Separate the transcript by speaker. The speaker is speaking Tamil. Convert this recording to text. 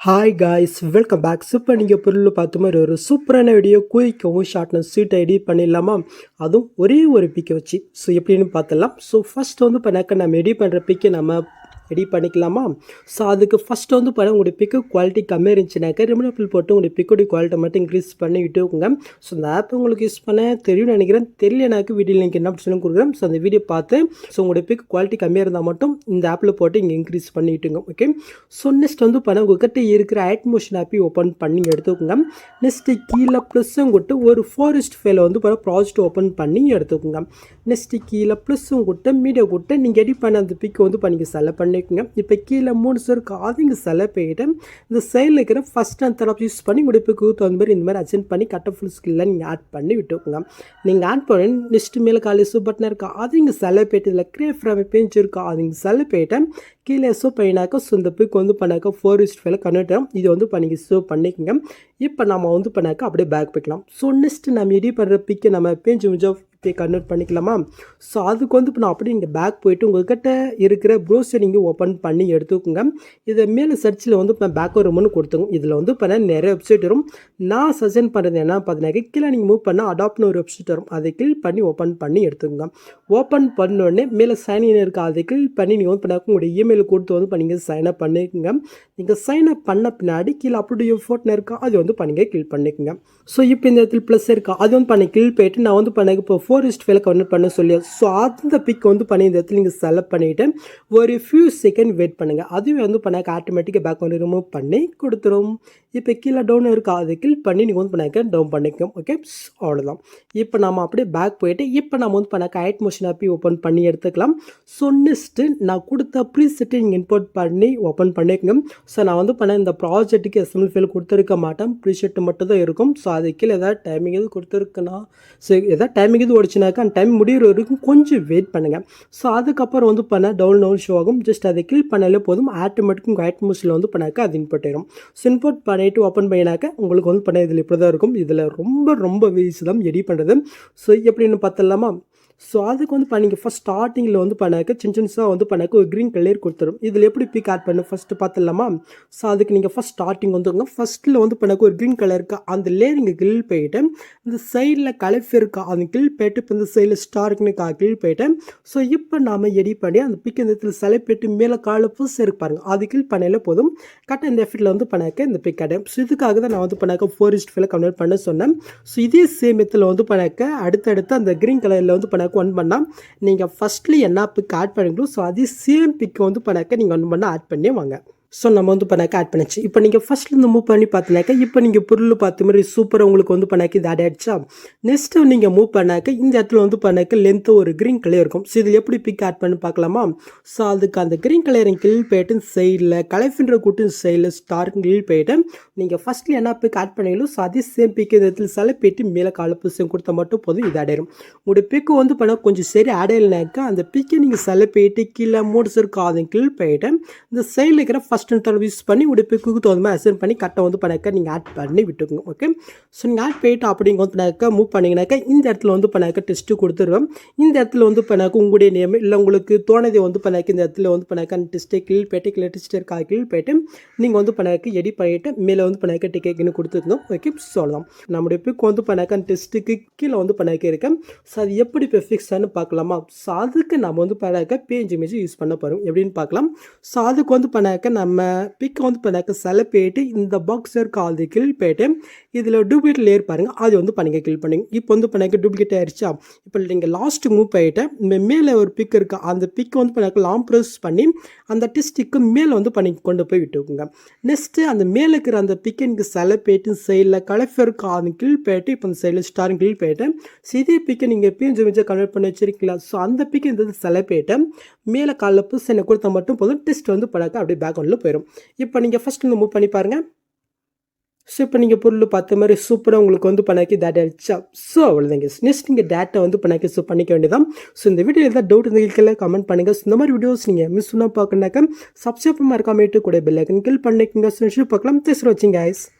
Speaker 1: Hi guys welcome back super நீங்கள் பொருள் பார்த்த மாதிரி ஒரு சூப்பரான வீடியோ குயிக்கவும் ஷார்ட்னஸ் சீட்டை எடிட் பண்ணிடலாமா? அதுவும் ஒரே ஒரு பிக்கை வச்சு. ஸோ எப்படின்னு பார்த்துடலாம். ஸோ ஃபஸ்ட் வந்து இப்போ நம்ம எடிட் பண்ணுற பிக்கை நம்ம ரெடி பண்ணிக்கலாமா? ஸோ அதுக்கு ஃபஸ்ட்டு வந்து பாருங்கள் உங்களுடைய பிக்கு குவாலிட்டி கம்மியாக இருந்துச்சுனாக்கா ரிமூவபிள் போட்டு உங்களுடைய பிக்கோடைய குவாலிட்டி மட்டும் இன்க்ரீஸ் பண்ணி விட்டுக்கோங்க. ஸோ அந்த ஆப் உங்களுக்கு யூஸ் பண்ண தெரியும்னு நினைக்கிறேன். தெரியலனாக்கு வீடியோ லிங்க் என்ன சொல்லி கொடுக்குறேன். ஸோ அந்த வீடியோ பார்த்து ஸோ உங்களுடைய பிக் குவாலிட்டி கம்மியாக இருந்தால் மட்டும் இந்த ஆப்பில் போட்டு இங்கே இன்க்ரீஸ் பண்ணிவிட்டுங்க ஓகே ஸோ நெக்ஸ்ட் வந்து பாருங்கள் உங்கள்கிட்ட இருக்கிற ஆட்மோஷன் ஆப்பையும் ஓப்பன் பண்ணி எடுத்துக்கோங்க. நெக்ஸ்ட்டு கீழே ப்ளஸ்ஸும் கொட்டு ஒரு ஃபாரஸ்ட் ஃபைலை வந்து பாருங்கள் ப்ராஜெக்ட் ஓப்பன் பண்ணி எடுத்துக்கோங்க. நெக்ஸ்ட்டு கீழே ப்ளஸ்ஸும் கொடுத்து மீடியம் கொடுத்து நீங்கள் எடிட் பண்ண அந்த பிக்கு வந்து பண்ணிக்க செலக்ட் பண்ணிக்கோங்க. இப்போ கீழே மூணு சருக்கு ஆதிங்க செலக்ட் பண்ணிட்டு இந்த சைடில் இருக்கிற ஃபஸ்ட் அண்ட் தரப்பு யூஸ் பண்ணி உங்களுடைய தகுந்த மாதிரி இந்த மாதிரி அச்சென்ட் பண்ணி கட்ட ஃபுல் ஸ்கில்ல நீங்கள் ஆட் பண்ணி விட்டுக்கோங்க. நீங்கள் ஆட் பண்ணி நெக்ஸ்ட் மேலே காலையில் சூப்பர்னா இருக்கா அதிங்க செலக்ட் போயிட்டு இதில் கிரே ஃப்ரம் பேஞ்சு இருக்கா அதிங்க செலக்ட் போயிட்டு கீழே ஷோ பண்ணினாக்கா ஸோ இந்த பிக் வந்து பண்ணாக்கா ஃபோர் இஸ்ட் ஃபைவ்ல கன்வெர்ட் ஆகும். இது வந்து பண்ணிக்க ஷோ பண்ணிக்கோங்க. இப்போ நம்ம வந்து பண்ணாக்கா அப்படியே பேக் போய்க்கலாம். ஸோ நெக்ஸ்ட் நம்ம எடி பண்ணுற பிக்கை நம்ம பேஞ்சு முடிஞ்சோம் பே கன்வெர்ட் பண்ணிக்கலாமா? ஸோ அதுக்கு வந்து இப்போ நான் அப்படியே நீங்கள் பேக் போயிட்டு உங்கள்கிட்ட இருக்கிற ப்ரௌசர் நீங்கள் ஓப்பன் பண்ணி எடுத்துக்கோங்க. இதை மேலே சர்ச்சில் வந்து இப்போ பேக் வரும்னு கொடுத்துங்க இதில் வந்து இப்போ நிறைய வெப்சைட் வரும். நான் சஜன் பண்ணுறது என்ன பார்த்தீங்கன்னா கீழே நீங்கள் மூவ் பண்ணால் அடாப்ட்னு ஒரு வெப்சைட் வரும். அதை கிளிக் பண்ணி ஓப்பன் பண்ணி எடுத்துக்கோங்க. ஓப்பன் பண்ணோடனே மேலே சைன்இன் இருக்குது அதை கிளிக் பண்ணி நீங்கள் வந்து பண்ணாக்க உங்களுடைய இமெயில் கொடுத்து வந்து பண்ணிங்க சைன் அப் பண்ணிக்கோங்க. நீங்கள் சைன் அப் பண்ண பின்னாடி கீழே அப்படியே ஃபோட்டோ இருக்கா அது வந்து பண்ணிங்க கிளிக் பண்ணிக்கோங்க. ஸோ இப்போ இந்த இடத்துல ப்ளஸ் இருக்கா அது வந்து பண்ணி கிளிக் போயிட்டு நான் வந்து பண்ண இப்போ ஃபோர் இஸ்ட் ஃபைல கன்வெர்ட் பண்ண சொல்லி ஸோ அந்த பிக் வந்து பண்ணி இந்த இடத்துல நீங்கள் செலக்ட் பண்ணிவிட்டு ஒரு ஃபியூ செகண்ட் வெயிட் பண்ணுங்கள் அதுவே வந்து பண்ணாக்க ஆட்டோமேட்டிக்காக பேக் வந்து ரிமூவ் பண்ணி கொடுத்துரும். இப்போ கீழே டவுன் இருக்கா அதை கிளிக் பண்ணி நீங்கள் வந்து பண்ணாக்க டவுன் பண்ணிக்கும். ஓகே அவ்வளோதான் இப்போ நம்ம அப்படியே பேக் போயிட்டு இப்போ நம்ம வந்து பண்ணாக்க ஐட் மோஷன் ஆப்பி ஓப்பன் பண்ணி எடுத்துக்கலாம். ஸோ நெக்ஸ்ட்டு நான் கொடுத்த ப்ரீசெட்டை நீங்கள் இம்போர்ட் பண்ணி ஓப்பன் பண்ணிக்கோங்க. ஸோ நான் வந்து பண்ண இந்த ப்ராஜெக்ட்டுக்கு எஸ்எம்எல் ஃபைல் கொடுத்துருக்க மாட்டேன். ப்ரீசெட் மட்டும் தான் இருக்கும். ஸோ அது கீழே ஏதாவது டைமிங் எது கொடுத்துருக்குன்னா ஸோ எதாவது டைமிங் இது ஓடிச்சுனாக்கா அந்த டைம் முடிகிற வரைக்கும் கொஞ்சம் வெயிட் பண்ணுங்கள் ஸோ அதுக்கப்புறம் வந்து பண்ண டவுன் டவுன் ஷோ ஆகும். ஜஸ்ட் அதை கிளிக் பண்ணாலே போதும். ஆட்டோமேட்டிக்கும் உங்கள் ஆட் வந்து பண்ணாக்க அது இன்புட் ஆயிரும். ஸோ இன்புட் பண்ணிவிட்டு ஓப்பன் பண்ணினாக்க உங்களுக்கு வந்து பண்ண இதில் இப்படி தான் இருக்கும். இதில் ரொம்ப ரொம்ப வீசி தான் எடி பண்ணுறது ஸோ எப்படின்னு பார்த்தலாமா ஸோ அதுக்கு வந்து இப்போ நீங்கள் ஃபஸ்ட் ஸ்டார்டிங்கில் வந்து பண்ணாக்க சின்ன சின்னசாக வந்து பண்ணாக்க ஒரு க்ரீன் கலர் கொடுத்துரும். இதில் எப்படி பிக் ஆட் பண்ணு ஃபஸ்ட்டு பார்த்துடலாமா? ஸோ அதுக்கு நீங்கள் ஃபஸ்ட் ஸ்டார்டிங் வந்துங்க ஃபஸ்ட்டில் வந்து பண்ணாக்க ஒரு க்ரீன் கலர் இருக்கா அந்த லேயர் இங்கே கில் போயிட்டு இந்த சைடில் கலஃப் இருக்கா அந்த கில் போயிட்டு இப்போ இந்த சைடில் ஸ்டார்க்குன்னு கா கில் போயிட்டு ஸோ இப்போ நாம் எடிட் பண்ணி அந்த பிக் இந்த இடத்துல செலக்ட் போயிட்டு மேலே காலை புதுசு இருக்கு பாருங்க அது கில் பண்ணையில் போதும். கரெக்டாக இந்த எஃபெக்ட்டில் வந்து பண்ணாக்க இந்த பிக் அடையும் ஸோ இதுக்காக தான் நான் வந்து பண்ணாக்க ஃபோர் இஸ்ட் ஃபைல கன்வெர்ட் பண்ண சொன்னேன். ஸோ இதே சேம் வந்து பண்ணாக்க அடுத்தடுத்து அந்த க்ரீன் கலரில் வந்து பண்ணாக்க ஒன் பண்ணால் நீங்கள் ஃபஸ்ட்லி என்ன பிக் ஆட் பண்ணுங்களோ ஸோ அதே சேம் பிக்கை வந்து பண்ணாக்க நீங்கள் ஒன் பண்ணால் ஆட் பண்ணி வாங்க. ஸோ நம்ம வந்து பண்ணாக்க ஆட் பண்ணிச்சு. இப்போ நீங்கள் ஃபஸ்ட்லேருந்து மூவ் பண்ணி பார்த்தினாக்க இப்போ நீங்கள் பொருள் பார்த்த மாதிரி சூப்பராக உங்களுக்கு வந்து பண்ணாக்க இது ஆட் ஆகிடுச்சா நெக்ஸ்ட்டு நீங்கள் மூவ் பண்ணாக்க இந்த இடத்துல வந்து பண்ணாக்க லென்த்து ஒரு க்ரீன் கலர் இருக்கும். ஸோ இதில் எப்படி பிக் ஆட் பண்ணி பார்க்கலாமா ஸோ அதுக்கு அந்த க்ரீன் கலரை கில் போயிட்டு சைடில் கலைஃபின்ற கூட்டு சைடில் ஸ்டார் கில் போயிட்டு நீங்கள் ஃபஸ்ட்டில் என்ன பிக் ஆட் பண்ணீங்களோ ஸோ அதே சேம் பிக் இந்த இடத்துல செலை போயிட்டு மேலே கால சேம் கொடுத்தா மட்டும் போதும் இது ஆடாயிரும் உங்களுடைய பிக்கு வந்து பண்ணால் கொஞ்சம் சரி ஆடையில்னாக்கா அந்த பிக்கை நீங்கள் செலை போயிட்டு கீழே மூணு சருக்கு அதை கில் போயிட்டு இந்த சைடில் இருக்கிற ஃபஸ்ட் தடவை யூஸ் பண்ணி உடைய பிக்குக்கு தகுந்த மாதிரி அசைன் பண்ணி கட்டை வந்து பண்ணாக்க நீங்கள் ஆட் பண்ணி விட்டுக்கோங்க ஓகே ஸோ நீங்கள் ஆட் போயிட்டு அப்படிங்க வந்து பண்ணாக்க மூவ் பண்ணிங்கனாக்கா இந்த இடத்துல வந்து பண்ணாக்க டெஸ்ட்டு கொடுத்துருவேன் இந்த இடத்துல வந்து பண்ணாக்க உங்களுடைய நேம் இல்லை உங்களுக்கு தோணதை வந்து பண்ணாக்க இந்த இடத்துல வந்து பண்ணாக்க அந்த டெஸ்ட்டை கிளில் போயிட்டு கிளியர் டெஸ்ட் இருக்கா கிளில் போயிட்டு நீங்கள் வந்து பண்ணாக்க எடி பண்ணிவிட்டு மேலே வந்து பண்ணாக்க டிக்கெட்னு கொடுத்துருந்தோம் ஓகே சொல்லலாம் நம்முடைய பிக் வந்து பண்ணாக்க அந்த டெஸ்ட்டுக்கு கீழே வந்து பண்ணாக்க இருக்கேன் ஸோ அது எப்படி இப்போ ஃபிக்ஸானு பார்க்கலாமா ஸோ அதுக்கு நம்ம வந்து பண்ணாக்க பேஞ்சு இமேஜ் யூஸ் பண்ண போகிறோம் எப்படின்னு பார்க்கலாம் ஸோ அதுக்கு வந்து பண்ணாக்க நம்ம நம்ம பிக் வந்து பண்ணாக்க செல போயிட்டு இந்த பாக்ஸ் இருக்க அது கில் போயிட்டு இதில் டூப்ளிகேட் லேயர் பாருங்கள் அது வந்து பண்ணிக்க கில் பண்ணுங்க. இப்போ வந்து பண்ணாக்க டூப்ளிகேட் ஆயிடுச்சா இப்போ நீங்கள் லாஸ்ட் மூவ் போயிட்டு மேலே ஒரு பிக் இருக்கா. அந்த பிக் வந்து பண்ணாக்க லாங் ப்ரெஸ் பண்ணி அந்த டிஸ்டிக்கு மேலே வந்து பண்ணி கொண்டு போய் விட்டுக்குங்க. நெக்ஸ்ட்டு அந்த மேலே இருக்கிற அந்த பிக் எனக்கு செல போயிட்டு சைடில் கலஃபர் இருக்கா அந்த கில் போயிட்டு இப்போ அந்த சைடில் ஸ்டார் கில் போயிட்டு சிதே பிக்கை நீங்கள் பிஞ்சு மிஞ்சு கன்வெர்ட் பண்ணி வச்சிருக்கீங்களா? ஸோ அந்த பிக்கை இந்த செல போயிட்டு மேலே காலில் புதுசு எனக்கு கொடுத்தா மட்டும் போதும். டெஸ்ட் வந்து பண்ணாக்க அப்படியே பேக்ரவுண்டில் போயிடும் இப்போ நீங்கள் ஃபஸ்ட் இந்த மூவ் பண்ணி பாருங்கள் ஸோ இப்போ நீங்கள் பொருள் பார்த்த மாதிரி சூப்பராக உங்களுக்கு வந்து பண்ணாக்கி டேட்டா அடிச்சா ஸோ அவ்வளோதாங்க நெக்ஸ்ட் நீங்கள் டேட்டா வந்து பண்ணாக்கி ஸோ பண்ணிக்க வேண்டியதான் ஸோ இந்த வீடியோ ஏதாவது டவுட் இருந்தீங்க கமெண்ட் பண்ணுங்கள் ஸோ இந்த மாதிரி வீடியோஸ் நீங்கள் மிஸ் பண்ணால் பார்க்கணாக்கா சப்ஸ்கிரைப் மறக்காமட்டு கூட பெல்லைக்கன் கில் பண்ணிக்கோங்க. ஸோ பார்க்கலாம். தேசுற வச்சிங்க ஐஸ்